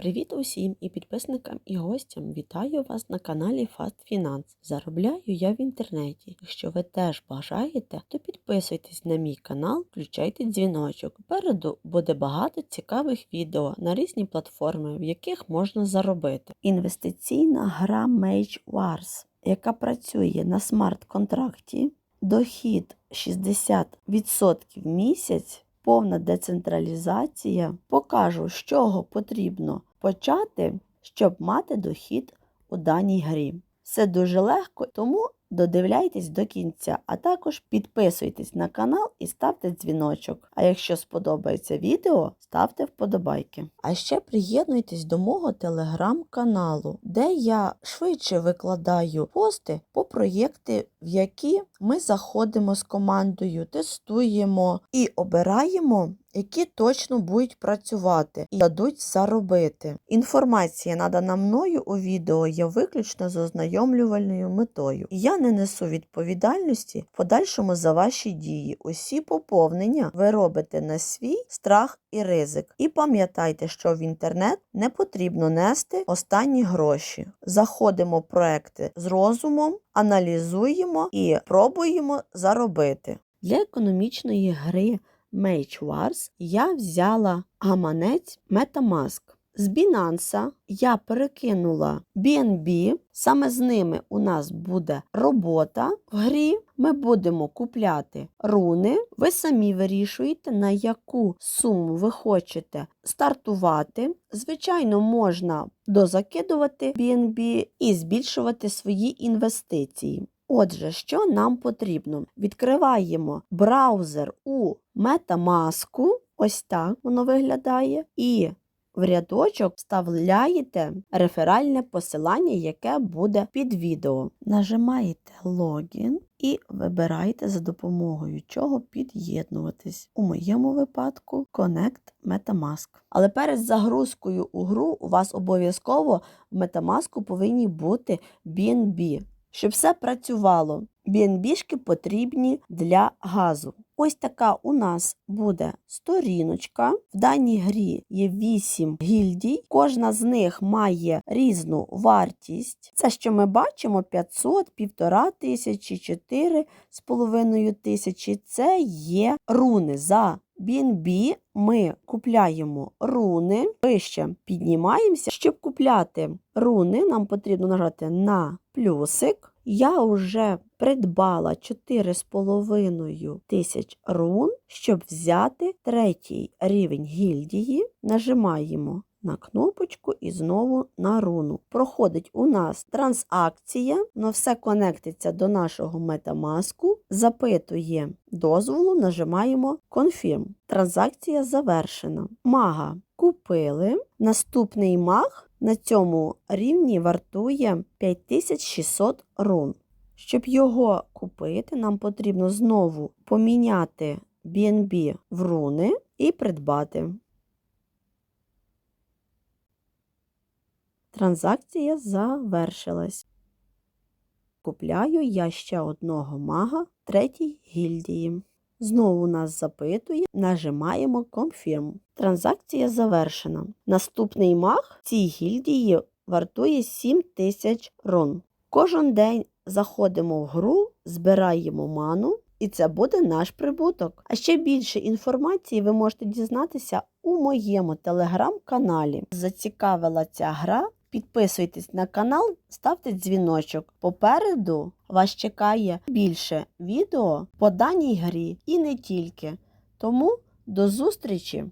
Привіт усім і підписникам і гостям. Вітаю вас на каналі Fast Finance. Заробляю я в інтернеті. Якщо ви теж бажаєте, то підписуйтесь на мій канал, включайте дзвіночок. Попереду буде багато цікавих відео на різні платформи, в яких можна заробити. Інвестиційна гра Mage Wars, яка працює на смарт-контракті, дохід 60% в місяць. Повна децентралізація. Покажу, з чого потрібно почати, щоб мати дохід у даній грі. Все дуже легко, тому додивляйтесь до кінця, а також підписуйтесь на канал і ставте дзвіночок. А якщо сподобається відео, ставте вподобайки. А ще приєднуйтесь до мого телеграм-каналу, де я швидше викладаю пости по проєкти, в які ми заходимо з командою, тестуємо і обираємо які точно будуть працювати і дадуть заробити. Інформація, надана мною у відео, є виключно з ознайомлювальною метою. Я не несу відповідальності в подальшому за ваші дії. Усі поповнення ви робите на свій страх і ризик. І пам'ятайте, що в інтернет не потрібно нести останні гроші. Заходимо в проекти з розумом, аналізуємо і пробуємо заробити. Для економічної гри Mage Wars я взяла гаманець Metamask. З Binance я перекинула BNB, саме з ними у нас буде робота в грі. Ми будемо купляти руни. Ви самі вирішуєте, на яку суму ви хочете стартувати. Звичайно, можна дозакидувати BNB і збільшувати свої інвестиції. Отже, що нам потрібно? Відкриваємо браузер у Metamask, ось так воно виглядає, і в рядочок вставляєте реферальне посилання, яке буде під відео. Нажимаєте логін і вибираєте за допомогою чого під'єднуватись. У моєму випадку Connect Metamask. Але перед загрузкою у гру у вас обов'язково в Metamask повинні бути BNB. Щоб все працювало, BNB-шки потрібні для газу. Ось така у нас буде сторіночка. В даній грі є 8 гільдій, кожна з них має різну вартість. Це, що ми бачимо, 500, 1,5 тисячі, 4,5 тисячі. Це є руни за BNB ми купляємо руни, вище піднімаємося. Щоб купляти руни, нам потрібно нажати на плюсик. Я вже придбала 4,5 тисяч рун, щоб взяти третій рівень гільдії. Нажимаємо на кнопочку і знову на руну. Проходить у нас транзакція, воно все конектиться до нашого метамаску, запитує дозволу, нажимаємо Confirm. Транзакція завершена. Мага купили. Наступний маг на цьому рівні вартує 5600 рун. Щоб його купити, нам потрібно знову поміняти BNB в руни і придбати. Транзакція завершилась. Купляю я ще одного мага третій гільдії. Знову нас запитує, нажимаємо Confirm. Транзакція завершена. Наступний маг цій гільдії вартує 7 тисяч рун. Кожен день заходимо в гру, збираємо ману, і це буде наш прибуток. А ще більше інформації ви можете дізнатися у моєму телеграм-каналі. Зацікавила ця гра. Підписуйтесь на канал, ставте дзвіночок. Попереду вас чекає більше відео по даній грі і не тільки. Тому до зустрічі!